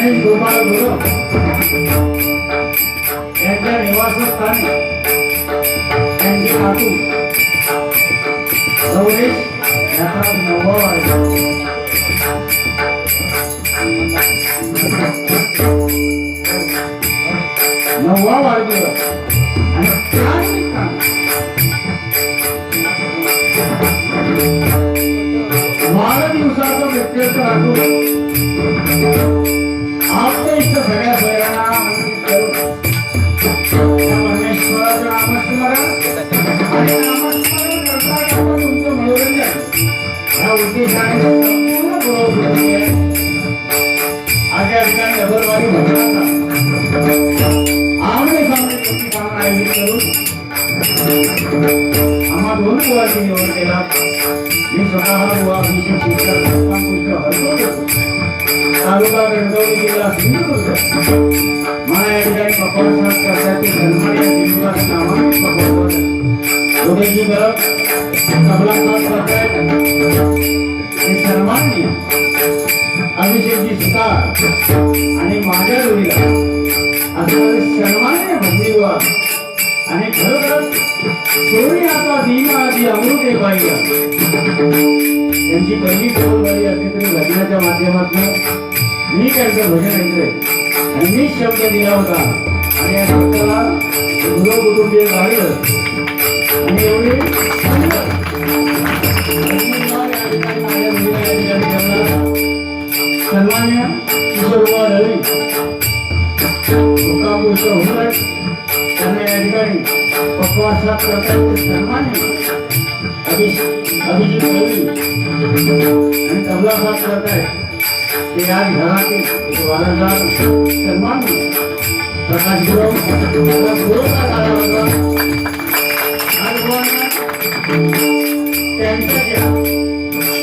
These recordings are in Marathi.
गणेश गोपाल गुरु यांच्या निवासस्थानी त्यांचे नातू गौरेश याचा नववा आहे नववा वाढदिवस. आणि त्याच निमित्तानं वाढदिवसाचं व्यत्यस्त राखून आम्हा दोन मी स्वतः तालुका गणगौरी जिल्हा सिंधुदुर्ग मला या ठिकाणी पकवासात करण्याचे सन्मान या दिवसात गरज करतायत हे सन्माननीय अभिषेकजी सुतार आणि माझ्या जोडीला असणारे सन्माननीय आणि खरोखरच आधी पाहिजे त्यांची पहिली जबाबदारी असली तरी लग्नाच्या माध्यमातून मी त्यांचं भजन ऐकलंय. आणि मीच शब्द दिला होता. आणि या शब्दाला गृह कुटुंबीय आणि एवढे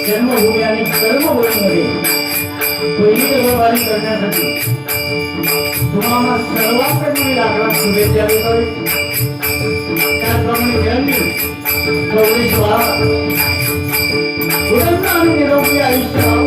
जन्मभूमी आणि कर्मभूमीमध्ये पहिली जबाबदारी करण्यासाठी तुम्हाला सर्वांकडे मी लाकडा शुभेच्छा देतो त्याचप्रमाणे ज्यांनी गौरी बाळा दुरंत आणि निरोगी आयुष्य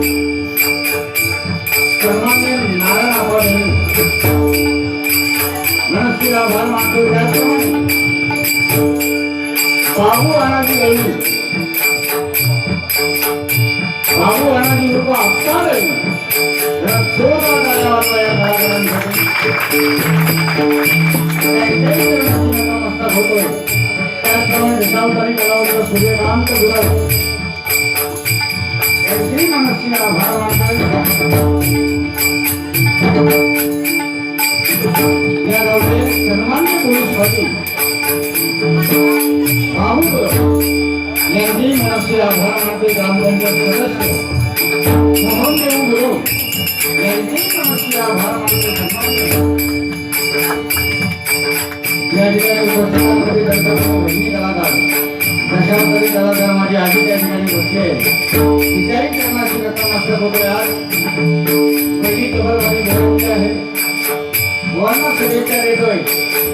सूर्यकांत गुरव यांचेही मनस्वी आभार मानतोय या गावचे सन्मान्य पोलीस पाटील बाबू मनस्वी आभार मानतोय ग्रामपंचायत सदस्य मोहनदेव गुरु यांचेही मनस्वी आभार मानतोय सन्मान्य चरणाची नतमस्तक होतोय आज। पहिली कबरवाडी घडवली आहे मुलांना शुभेच्छा देतोय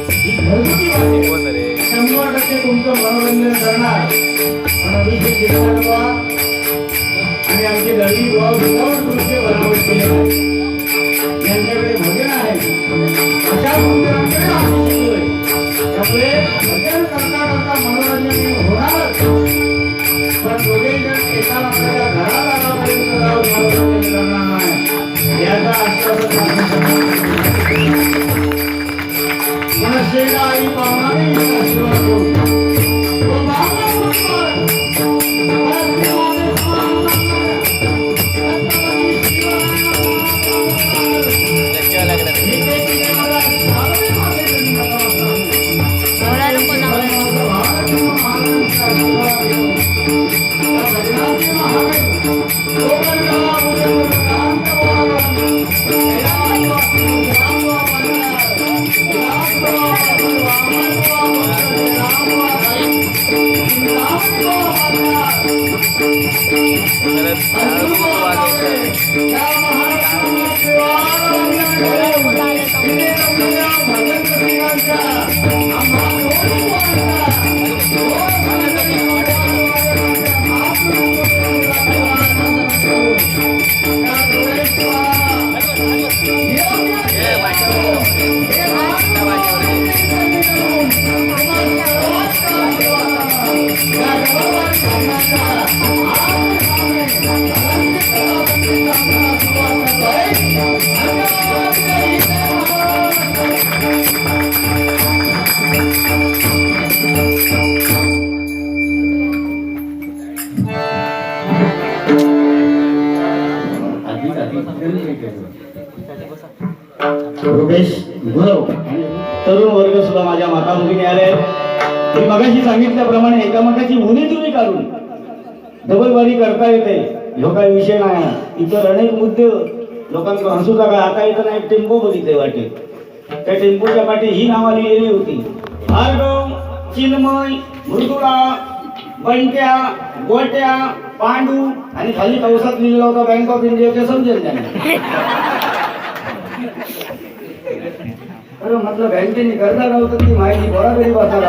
ही? घरगुती वाद्य शंभर टक्के तुमचं मनोरंजन करणार पण अभिषेक बुवा आणि आमचे दळवी बुवा विदाऊट दृश्य बनावट केले यांच्याकडे भजन आहे अशा मंदिरांकडे आम्ही शिकलोय त्यामुळे भजन करता करता मनोरंजन होणारच पण दोघे जण आपल्याला मनसेला आई पावणारी आशीर्वाद रुपेश गुरव तरुण वर्ग सुद्धा माझ्या माताभगिनी आले मी मगाशी सांगितल्याप्रमाणे एकामेकाची उणी तुम्ही काढून डबलबारी करता येते. ह्यो काही विषय नाही. इतर अनेक मुद्दे लोकांना हसू काय? आता इथं नाही टेम्पो बघितले वाटे. त्या टेम्पोच्या पाठी ही नावं लिहिलेली होती. भार्गव चिन्मय मृदुळा बंट्या गोट्या पांडू आणि खाली पावसात लिहिलेला होता बँक ऑफ इंडियाच्या समजेल त्यांना. अरे म्हटलं बँकेने कर्जा नव्हतं ती माहिती बरोबरी बसा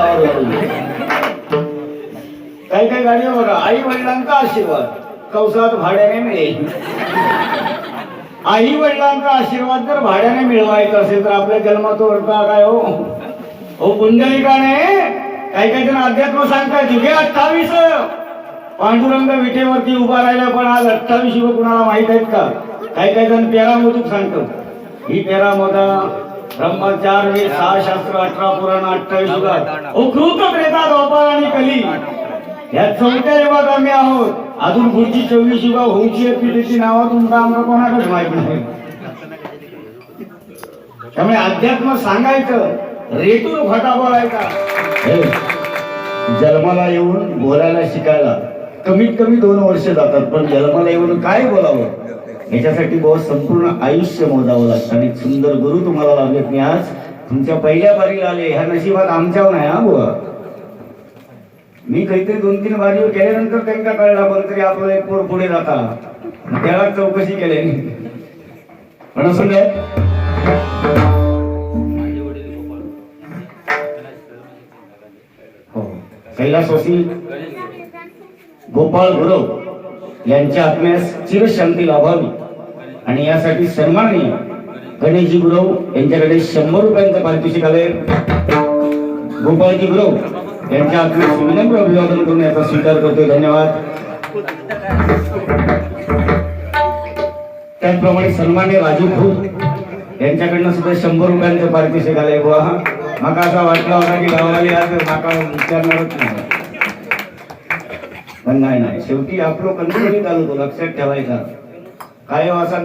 काही काही गाडी बघा आई वडिलांचा आशीर्वाद. कौसात भाड्याने मिळेल. आई वडिलांचा आशीर्वाद जर भाड्याने मिळवायचा असेल तर आपल्या जन्माचा अर्थ काय हो? हो पुंडलिकाने काही काही जण अध्यात्म सांगतात युगे अठ्ठावीस. पांडुरंग विटेवरती उभा राहिला पण आज अठ्ठावीस युग कुणाला माहीत आहेत का? काही काही जण पेरा मोदूक ही पेरा मोदा ब्रह्मचार वेद सहा शास्त्र अठरा पुराण अठ्ठावीस युगात उकृत कृत प्रेता द्वापार आणि कली. या चौथ्या युगात आम्ही आहोत. अजून पुढची चोवीस युगा होऊची आहेत की त्याची नावं तुमचा आमचा कोणाकच माहीत नाही त्यामुळे अध्यात्म सांगायचं रेटून फटा बोलायचा. जन्माला येऊन बोलायला शिकायला. कमीत कमी दोन वर्ष जातात पण जन्माला येऊन काय बोलावं? याच्यासाठी बहुत संपूर्ण आयुष्य मोजावं लागतं. आणि सुंदर गुरु तुम्हाला लागत मी आज तुमच्या पहिल्या बारीला आले. ह्या नशिबात आमच्यावर नाही हा बुवा? मी काहीतरी दोन तीन बारी केल्यानंतर त्यांना कळला पण तरी आपलं एक पोर पुढे जाता. त्याला चौकशी केली. पण असं काय हो. कैलासवासी गोपाळ गुरव. यांच्या आत्म्यास चिरशांती लाभावी. आणि यासाठी सन्माननीय गणेशजी गुरव यांच्याकडे शंभर रुपयांचं पारितोषिक आले गोपाळजी गुरव यांच्या आत्म्यास विनम्र अभिवादन करून याचा स्वीकार करतोय. धन्यवाद. त्याचप्रमाणे सन्मान्य राजू खूप यांच्याकडनं सुद्धा शंभर रुपयांचं पारितोषिक आलंय. बुवा माका असा वाटला होता की गावाला आज माका विचारणारच नाही. पण नाही नाही. शेवटी आपलं कंटिन्यू चालू तो लक्षात ठेवायचा. काय हो असा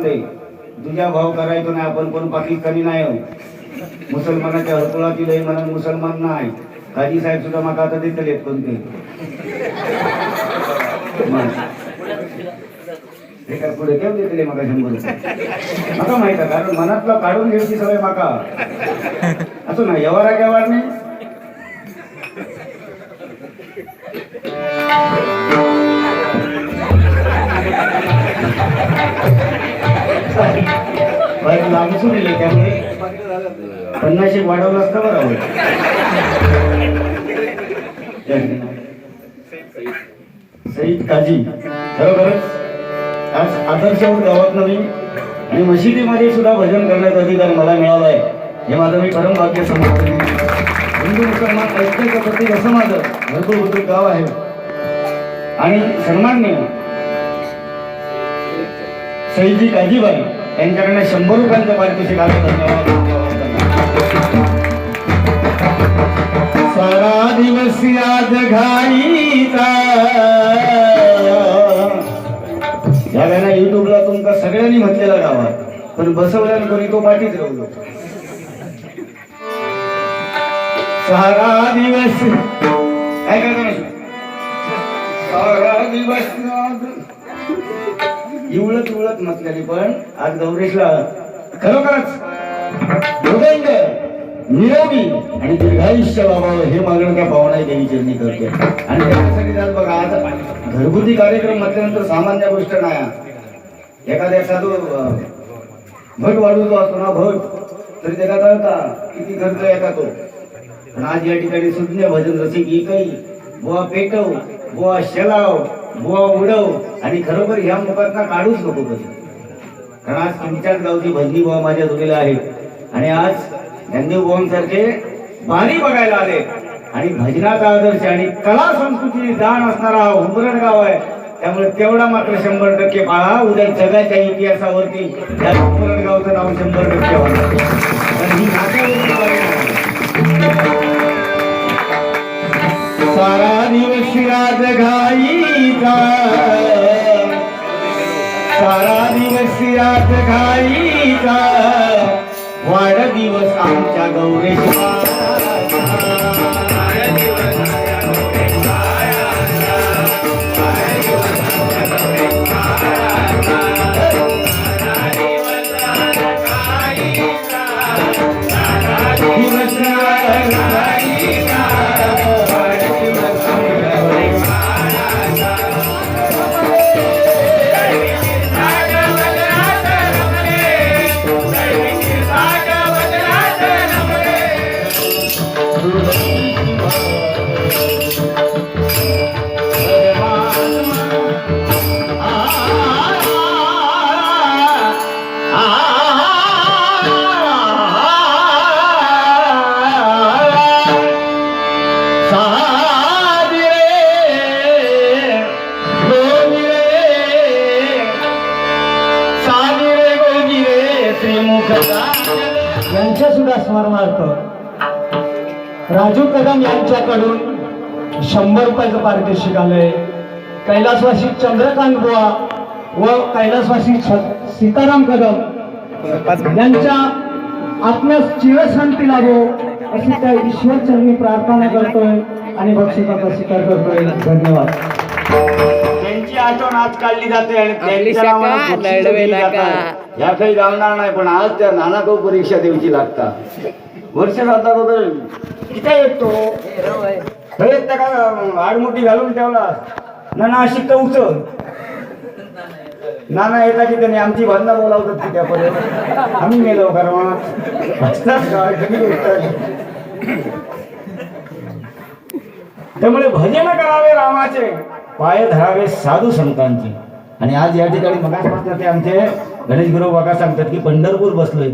तुझ्या भाव करायचो नाही आपण कोण पाकिस्तानी नाही आहोत मुसलमानाच्या हरकुळातील म्हणून मुसलमान नाही. काजी साहेब सुद्धा माका आता देतले कोणते? हे काय पुढे केव्हा देतले माका शंभर रुपये? माका माहीत आहे कारण मनातलं काढून घ्यायची सवय माका. असो ना व्यवहारा केव्हा नाही? बाहेर दिले त्यामुळे पन्नास एक वाढवलं असतं बरोबर सईद काजी खरोखरच आज आदर्श गावात नाही आणि मशिदीमध्ये सुद्धा भजन करण्याचा अधिकार मला मिळाला आहे. हे माझं मी परम भाग्य समजतो. हिंदू मुसलमान प्रत्येक प्रतीक असं माझं भरपूर भरपूर गाव आहे. आणि सन्मान्य सईजी काजीबाई यांच्याकडनं शंभर रुपयांचं पारितोषिक आलं धन्यवाद सारा दिवस आज घाईचा या वेळेला युट्यूबला तुमका सगळ्यांनी म्हटलेला गावात. पण बसवल्यानं कोणी तो पाठीच राहू सारा दिवस काय काय गाणं? सारा दिवस इवळत इवळत म्हटलेली पण आज गौरेशला खरोखरच हृदयंग निरोगी आणि दीर्घायुष्य लाभावं हे मागणं त्या पावणा देवी चरणी करते आणि त्यासाठी आज बघा आज घरगुती कार्यक्रम म्हटल्यानंतर सामान्य गोष्ट नाही हा. एखाद्या साधू भट वाढवतो असतो ना भट तरी त्याला कळता किती खर्च येतात तो आज या ठिकाणी सुज्ञ भजन रसिक एकही बुवा पेटव बुवा शेलाव बुवा उडव आणि खरोखर ह्या मुखातना काढूच नको कधी. कारण आज तुमच्याच गावची भजनी बुवा माझ्या जोडीला आहेत. आणि आज ज्ञानदेव बुवांसारखे बाणी बघायला आले. आणि भजनाचा आदर्श आणि कला संस्कृतीची जाण असणारा हा हुंबरण गाव आहे. त्यामुळे तेवढा मात्र शंभर टक्के पाळा उद्या जगाच्या इतिहासावरती या उंबरड गावचं नाव शंभर टक्के होणार. सारा दिवस राज घाईचा. सारा दिवस राज घाईचा. वाढदिवस आमच्या गौरेशा यांच्याकडून शंभर रुपयाचं पारितोषिक आलंय कैलासवासी चंद्रकांत बुवा व कैलासवासी सीताराम कदम यांच्या आत्म्यास चिरशांती लाभो अशी त्या ईश्वर चरणी प्रार्थना करतोय आणि बक्षिसाचा स्वीकार करतोय. धन्यवाद. त्यांची आठवण आज काढली जाते आणि आपली त्यांच्या नावानं शाखा बक्षिसं दिली लढवेला जातात. का? या काही जाणणार नाही पण आज त्या नानाभाऊ परीक्षा द्यायची लागता वर्ष जातात होतं किती येतो. हे त्या का आडमुठी घालून ठेवला. नाना अशी ना नाना येता की त्याने आमची भांडणं बोलावतात की त्यापर्यंत आम्ही मेलो कारण त्यामुळे भजन करावे रामाचे पाय धरावे साधू संतांची. आणि आज या ठिकाणी मगासपासून ते आमचे गणेश गुरु बाबा सांगतात की पंढरपूर बसलोय.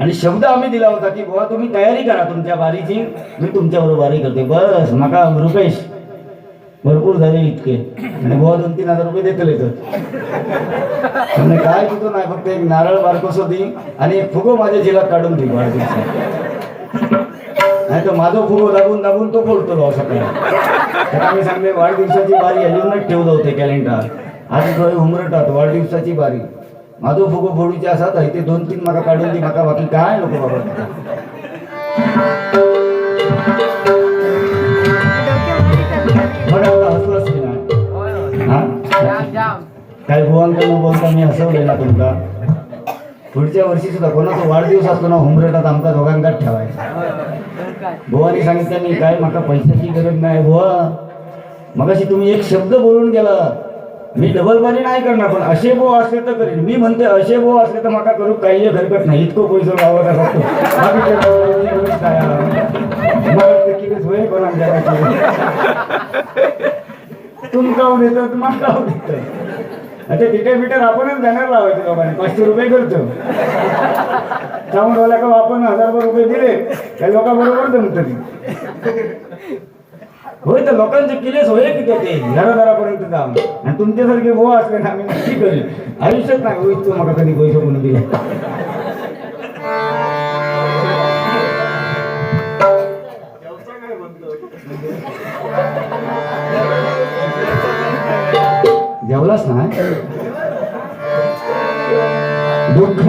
आणि शब्द आम्ही दिला होता की बुवा तुम्ही तयारी करा तुमच्या बारीची मी तुमच्याबरोबर बारी करते बस मका रुपेश. भरपूर झाले इतके. आणि बुवा दोन तीन हजार रुपये देतले तर. म्हणजे काय तिथं नाही फक्त एक नारळ बारकोस होती आणि एक फुगो माझ्या जिल्ह्यात काढून दे वाढदिवसा नाही तर माझं फुगो दाबून दाबून तो बोलतो भाऊ सकाळी. तर आम्ही सांगले वाढदिवसाची बारी अजूनच ठेवलं होते कॅलेंडर आज डोळे उमरटात वाढदिवसाची बारी माझं फुगो फोडीचे असा हय ते दोन तीन माका काढून दी माका बाकी काय नको बाबा. बरं की नाही हा? काय भुवांकडनं बोलता मी हसवलंय ना तुमका. पुढच्या वर्षी सुद्धा कोणाचा वाढदिवस असतो ना होमरेटात आमका दोघांकाच ठेवायचा. भुवानी सांगितलं मी काय माका पैशाची गरज नाही बुवा. मगाशी तुम्ही एक शब्द बोलून गेला मी डबलबारी नाही करणार पण असे बो असले तर करीन. मी म्हणते असे बो असले तर माका करू काही हरकत नाही. इतकं पैसे लावत असतो बाकी ते बोलायची गरज काय तुमका अच्छा तिथे मीटर आपणच बॅनर लावायचं लोकांनी. पाचशे रुपये करतो. जाऊन का आपण हजार रुपये दिले? त्या लोकांबरोबर जमतं होय तर लोकांचे किलेच होय की ते? घरादारापर्यंत जाऊन. आणि तुमच्यासारखे भो असले ना आम्ही नक्की करेल. आयुष्यात नाही होईल तू मला कधी पैसे म्हणून दिले. जेवलाच ना? दुःख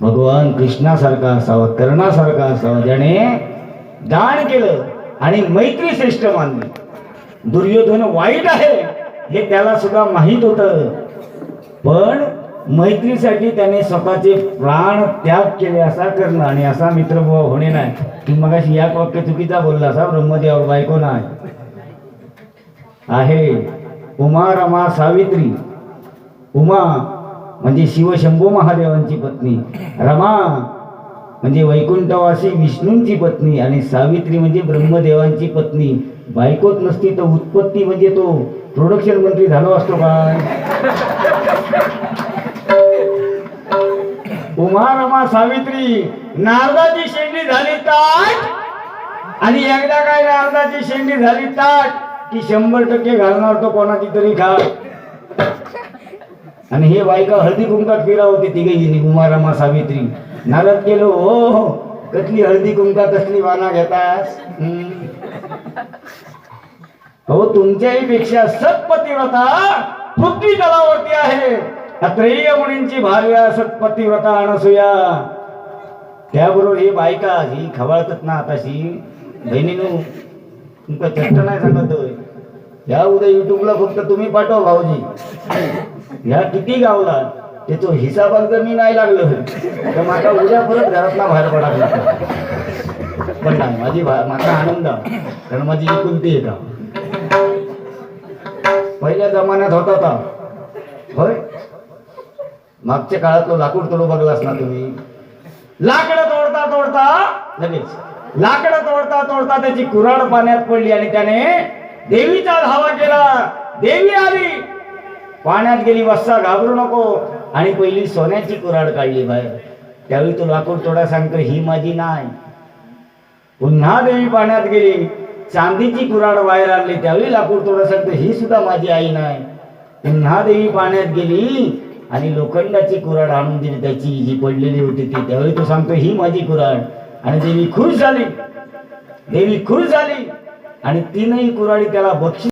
भगवान कृष्णासारखा असावा कर्णासारखा असावा ज्याने दान केलं आणि मैत्री श्रेष्ठ मानली. दुर्योधन वाईट आहे हे त्याला सुद्धा माहीत होतं. पण मैत्रीसाठी त्याने स्वतःचे प्राण त्याग केले असा करणं आणि असा मित्र होणे नाही. की मग या वाक्य चुकीचा बोलला असा ब्रह्मदेवावर बायको नाही. आहे. उमा रमा सावित्री. उमा म्हणजे शिवशंभू महादेवांची पत्नी रमा म्हणजे वैकुंठवासी विष्णूंची पत्नी आणि सावित्री म्हणजे ब्रह्मदेवांची पत्नी. बायकोच नसती तर उत्पत्ती म्हणजे तो प्रोडक्शन मंत्री झालो असतो काय? उमा रमा सावित्री नारदाची शेंडी झाली ताट. आणि एकदा काय नारदाची शेंडी झाली ताट की शंभर टक्के घालणार तो कोणाची तरी घाट आणि हे बायका हळदी कुंकात फिरा होती तिघे उमा सावित्री. नारद गेलो हो हो कसली हळदी कुंका कसली वाना घेतास? हो तुमच्याही पेक्षा सत्पतिव्रता पृथ्वी तलावरती आहे. अत्रेय मुनींची भाव्या सत्पतिव्रता अनसुया. त्याबरोबर ही बायका ही खवळतात ना आताशी. बहिणीनो तुमका चष्ट नाही सांगत या उद्या युट्यूबला फक्त तुम्ही पाठवा भाऊजी. ह्या किती गावला? त्याचो हिसाबात जर मी नाही लागलो तर माका उद्या परत घरातला बाहेर पडा लागला. पण नाही माझी माझा आनंद कारण माझी एकुलती आहे का पहिल्या जमान्यात होता होता होय? मागच्या काळातलो लाकूड तोडू बघलास ना तुम्ही. लाकडं तोडता तोडता लगेच. लाकडं तोडता तोडता त्याची कुऱ्हाड पाण्यात पडली आणि त्याने देवीचा धावा केला. देवी आली. पाण्यात गेली वस्ता घाबरू नको. आणि पहिली सोन्याची कुऱ्हाड काढली बाहेर. त्यावेळी तो लाकूड थोडा सांगतो ही माझी नाही पुन्हा देवी पाण्यात गेली. चांदीची कुराड बाहेर आणली. त्यावेळी लाकूड थोडा सांगतो ही सुद्धा माझी आई नाही पुन्हा देवी पाण्यात गेली आणि लोखंडाची कुऱ्हाड आणून दिली. त्याची जी पडलेली होती ती. त्यावेळी तो सांगतो ही माझी कुऱ्हाड. आणि देवी खुश झाली. देवी खुश झाली. आणि तीनही कुराडी त्याला बक्षीस